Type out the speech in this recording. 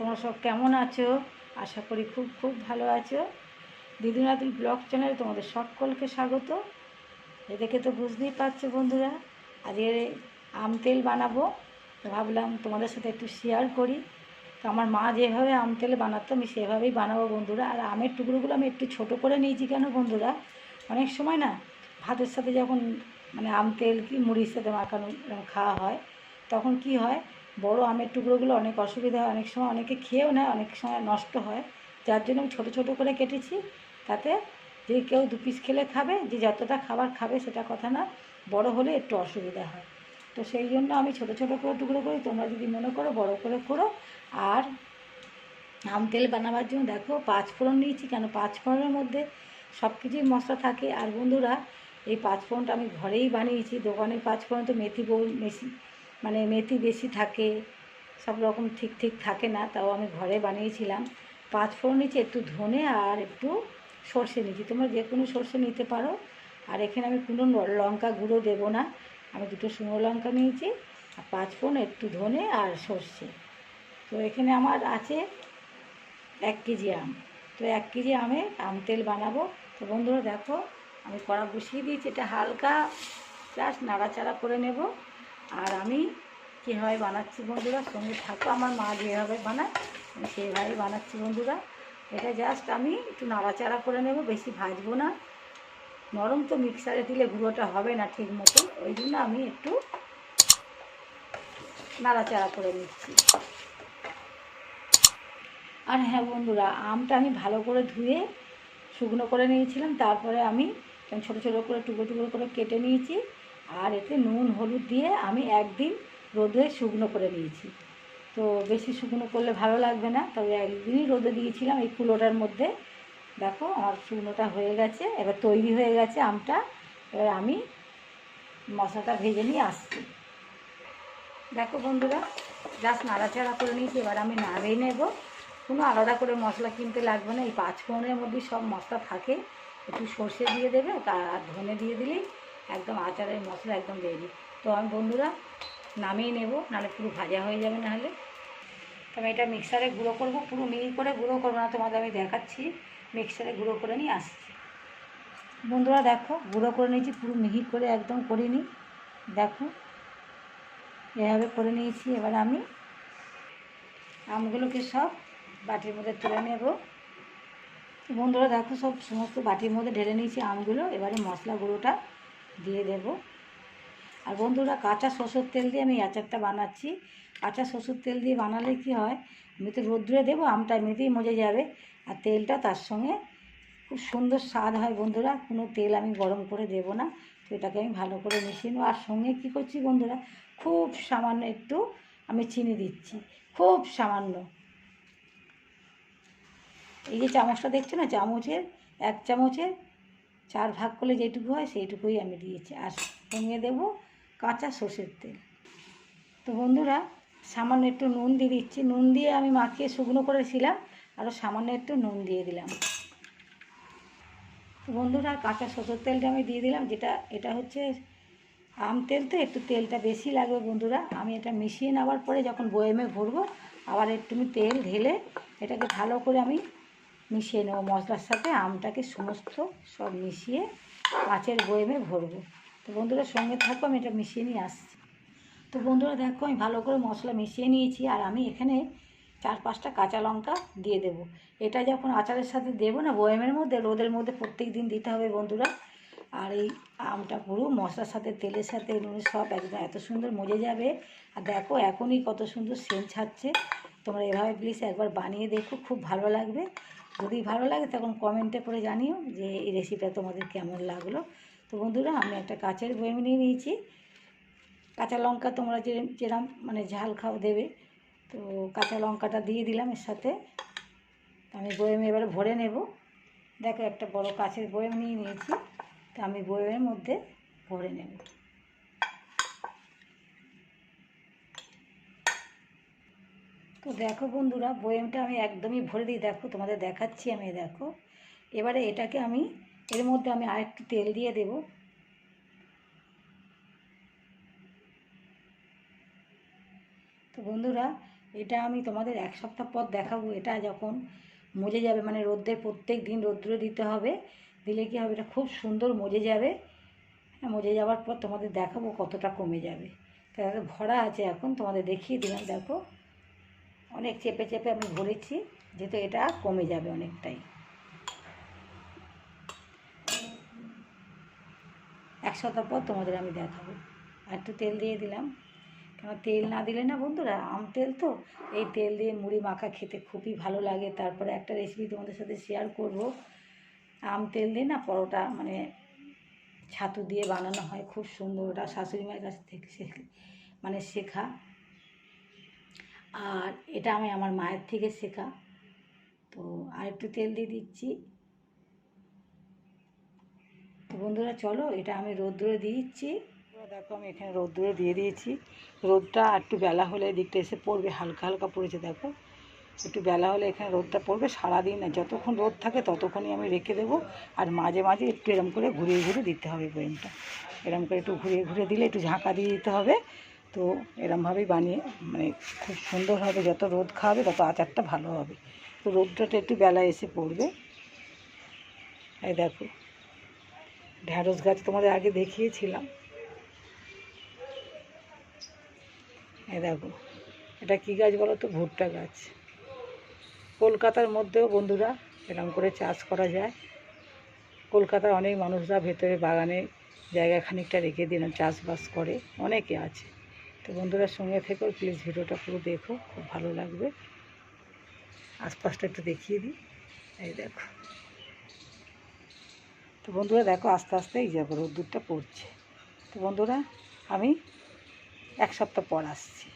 তোমরা সব কেমন আছো? আশা করি খুব খুব ভালো আছো। দিদিনাদিন ব্লগ চ্যানেলে তোমাদের সকলকে স্বাগত। এ দেখে তো বুঝতেই পারছ বন্ধুরা, আজকে আম তেল বানাবো। ভাবলাম তোমাদের সাথে একটু শেয়ার করি। তো আমার মা যেভাবে আম তেল বানাতো, আমি সেভাবেই বানাবো বন্ধুরা। আর আমের টুকরোগুলো আমি একটু ছোট করে নিয়েছি কেন বন্ধুরা? অনেক সময় না, ভাতের সাথে যখন মানে আম তেল কি মুড়ির সাথে মাখানো খাওয়া হয়, তখন কি হয় বড় আমের টুকরোগুলো অনেক অসুবিধা হয়, অনেক সময় অনেকে খেয়েও নেয়, অনেক সময় নষ্ট হয়। যার জন্য আমি ছোটো ছোটো করে কেটেছি, তাতে যে কেউ দু পিস খেলে খাবে, যে যতটা খাবার খাবে সেটা কথা না, বড় হলে একটু অসুবিধা হয়। তো সেই জন্য আমি ছোটো ছোটো করে টুকরো করি, তোমরা যদি মনে করো বড় করে করো। আর আম তেল বানাবার জন্য দেখো পাঁচ ফোড়ন নিয়েছি, কেন পাঁচ ফোড়নের মধ্যে সব কিছুই মশলা থাকে। আর বন্ধুরা, এই পাঁচ ফোড়নটা আমি ঘরেই বানিয়েছি, দোকানের পাঁচ ফোড়ন তো মেথি বউ বেশি মানে মেথি বেশি থাকে, সব রকম ঠিক ঠিক থাকে না, তাও আমি ঘরে বানিয়েছিলাম। পাঁচ ফোড়ন নিয়েছি, একটু ধনে আর একটু সর্ষে নিয়েছি। তোমরা যে কোনো সর্ষে নিতে পারো। আর এখানে আমি কোনো লঙ্কা গুঁড়ো দেবো না। আমি দুটো শুকনো লঙ্কা নিয়েছি, আর পাঁচ ফোড়ন, একটু ধনে আর সর্ষে। তো এখানে আমার আছে এক কেজি আম। তো এক কেজি আমে আম তেল বানাবো। তো বন্ধুরা দেখো, আমি কড়া বসিয়ে দিয়েছি। এটা হালকা, জাস্ট নাড়াচাড়া করে নেব। আর আমি কীভাবে বানাচ্ছি বন্ধুরা, সঙ্গে থাকো, আমার মা যেভাবে বানায়, আমি সেইভাবেই বানাচ্ছি বন্ধুরা। এটা জাস্ট আমি একটু নাড়াচাড়া করে নেব, বেশি ভাজবো না। নরম তো মিক্সারে দিলে গুঁড়োটা হবে না ঠিক মতো, ওই জন্য আমি একটু নাড়াচাড়া করে নিচ্ছি। আর হ্যাঁ বন্ধুরা, আমটা আমি ভালো করে ধুয়ে শুকনো করে নিয়েছিলাম, তারপরে আমি ছোটো ছোটো করে টুকরো টুকরো করে কেটে নিয়েছি। আর এতে নুন, হলুদ দিয়ে আমি একদিন রোদে শুকনো করে নিয়েছি। তো বেশি শুকনো করলে ভালো লাগবে না, তবে একদিনই রোদে দিয়েছিলাম এই কুলোটার মধ্যে। দেখো আমার শুকনোটা হয়ে গেছে, এবার তৈরি হয়ে গেছে আমটা, এবার আমি মশলাটা ভেজে নিয়ে আসছি। দেখো বন্ধুরা, জাস্ট নাড়াচাড়া করে নিয়েছি, এবার আমি নাড়িয়ে নেব। কোনো আলাদা করে মশলা কিনতে লাগবে না, এই পাঁচ ফোড়নের মধ্যেই সব মশলা থাকে। একটু সর্ষে দিয়ে দেবে, আর ধনে দিয়ে দিলেই একদম আচারের মশলা একদম রেডি তো আমি বন্ধুরা নামিয়ে নেব, নাহলে পুরো ভাজা হয়ে যাবে নাহলে। তবে এটা মিক্সারে গুঁড়ো করব, পুরো মিহি করে গুঁড়ো করব না, তোমাদের আমি দেখাচ্ছি। মিক্সারে গুঁড়ো করে নিয়ে আসছি। বন্ধুরা দেখো, গুঁড়ো করে নিয়েছি, পুরো মিহি করে একদম করিনি দেখো, এভাবে করে নিয়েছি। এবার আমি আমগুলোকে সব বাটির মধ্যে তুলে নেব। বন্ধুরা দেখো, সব সমস্ত বাটির মধ্যে ঢেলে নিয়েছি আমগুলো। এবারে মশলা গুঁড়োটা দিয়ে দেব। আর বন্ধুরা কাঁচা সরষের তেল দিয়ে আমি আচারটা বানাচ্ছি। কাঁচা সরষের তেল দিয়ে বানালে কি হয়, আমি তো রোদ্রে দেবো, আমটা এমনিতেই মজে যাবে। আর তেলটা তার সঙ্গে খুব সুন্দর স্বাদ হয় বন্ধুরা, কোনো তেল আমি গরম করে দেব না। তো এটাকে আমি ভালো করে মিশিয়ে নেব। আর সঙ্গে কী করছি বন্ধুরা, খুব সামান্য একটু আমি চিনি দিচ্ছি, খুব সামান্য। এই যে চামচটা দেখছ না, চামচের, এক চামচের চার ভাগ করলে যেটুকু হয় সেইটুকুই আমি দিয়েছি। আর সঙ্গে দেবো কাঁচা সর্ষের তেল। তো বন্ধুরা, সামান্য একটু নুন দিয়ে দিচ্ছি। নুন দিয়ে আমি মাখিয়ে শুকনো করেছিলাম, আরও সামান্য একটু নুন দিয়ে দিলাম। বন্ধুরা, কাঁচা সরষের তেলটা আমি দিয়ে দিলাম, যেটা, এটা হচ্ছে আম তেল তো, একটু তেলটা বেশি লাগবে বন্ধুরা। আমি এটা মিশিয়ে নেওয়ার পরে যখন বয়েমে ভরবো, আবার একটু তেল ঢেলে এটাকে ভালো করে আমি মিশিয়ে নেব মশলার সাথে, আমটাকে সমস্ত সব মিশিয়ে কাঁচের বয়েমে ভরবো। তো বন্ধুরা, সঙ্গে থাকো, আমি এটা মিশিয়ে নিয়ে আসছি। তো বন্ধুরা, দেখো, আমি ভালো করে মশলা মিশিয়ে নিয়েছি, আর আমি এখানে চার পাঁচটা কাঁচা লঙ্কা দিয়ে দেব। এটা যখন আচারের সাথে দেবো না, বয়েমের মধ্যে রোদের মধ্যে প্রত্যেক দিন দিতে হবে বন্ধুরা। আর এই আমটা পুরো মশলার সাথে, তেলের সাথে, নুনের সব একদম এত সুন্দর মজে যাবে। আর দেখো, এখনই কত সুন্দর সেন্ট ছাড়ছে। তোমরা এভাবে প্লিজ একবার বানিয়ে দেখো, খুব ভালো লাগবে। যদি ভালো লাগে তখন কমেন্টে করে জানিও যে এই রেসিপিটা তোমাদের কেমন লাগল। তো বন্ধুরা, আমি একটা কাচের বয়ম নিয়ে নিয়েছি। কাঁচা লঙ্কা তোমরা যে যেরম মানে ঝাল খাও দেবে। তো কাঁচা লঙ্কাটা দিয়ে দিলাম এর সাথে। আমি বয়মে এবারে ভরে নেব। দেখো একটা বড় কাছের বয়ম নিয়ে নিয়েছি। তো আমি বয়মের মধ্যে ভরে নেব। তো দেখো বন্ধুরা বয়মটা আমি একদমই ভরে দিই। দেখো, তোমাদের দেখাচ্ছি আমি, দেখো। এবারে এটাকে আমি, এর মধ্যে আমি আরেকটু তেল দিয়ে দেব। তো বন্ধুরা, এটা আমি তোমাদের এক সপ্তাহ পর দেখাবো। এটা যখন মজে যাবে মানে রোদ্রে প্রত্যেক দিন রোদ্রে দিতে হবে, দিলে কি হবে? এটা খুব সুন্দর মজে যাবে। হ্যাঁ মজে যাওয়ার পর তোমাদের দেখাবো কতটা কমে যাবে। তাহলে ভরা আছে এখন, তোমাদের দেখিয়ে দিলাম, দেখো। অনেক চেপে চেপে আমি ভরেছি, যেহেতু এটা কমে যাবে অনেকটাই। এক সপ্তাহ পর তোমাদের আমি দেখাবো। আর একটু তেল দিয়ে দিলাম। কেন তেল না দিলে না বন্ধুরা, আম তেল তো, এই তেল দিয়ে মুড়ি মাখা খেতে খুবই ভালো লাগে। তারপরে একটা রেসিপি তোমাদের সাথে শেয়ার করব। আম তেল দিয়ে না পরোটা মানে ছাতু দিয়ে বানানো হয়, খুব সুন্দর। ওটা শাশুড়ি মায়ের কাছ থেকে মানে শেখা। আর এটা আমি আমার মায়ের থেকে শেখা। তো আর একটু তেল দিয়ে দিচ্ছি। তো বন্ধুরা, চলো এটা আমি রোদ্দুরে দিয়ে দিচ্ছি। দেখো আমি এখানে রোদ্দুরে দিয়ে দিয়েছি। রোদটা একটু বেলা হলে এদিকটা এসে পড়বে, হালকা হালকা পড়েছে, দেখো। একটু বেলা হলে এখানে রোদটা পড়বে, সারাদিন না, যতক্ষণ রোদ থাকে ততক্ষণই আমি রেখে দেবো। আর মাঝে মাঝে একটু এরম করে ঘুরিয়ে ঘুরিয়ে দিতে হবে ব্রেনটা। এরম করে একটু ঘুরিয়ে ঘুরিয়ে দিলে একটু ঝাঁকা দিয়ে দিতে হবে। তো এরমভাবেই বানিয়ে মানে খুব সুন্দর হবে যত রোদ খাওয়াবে তত আচারটা ভালো হবে। তো রোদটা একটু বেলা এসে পড়বে। এই দেখো ঢ্যাঁড়স গাছ তোমাদের আগে দেখিয়েছিলাম। এই দেখো, এটা কী গাছ বলো তো? ভুট্টা গাছ। কলকাতার মধ্যেও বন্ধুরা এরকম করে চাষ করা যায়। কলকাতার অনেক মানুষরা ভেতরে বাগানে জায়গা খানিকটা রেখে দিন চাষবাস করে। অনেকে আছে। তো বন্ধুরা সঙ্গে থেকো প্লিজ ভিডিওটা পুরো দেখো, খুব ভালো লাগবে। আশপাশটা একটু দেখিয়ে দিই। এই দেখো। তো বন্ধুরা দেখো, আস্তে আস্তে এই যাব রোদ্দুরটা পড়ছে। তো বন্ধুরা, আমি এক সপ্তাহ পর আসছি।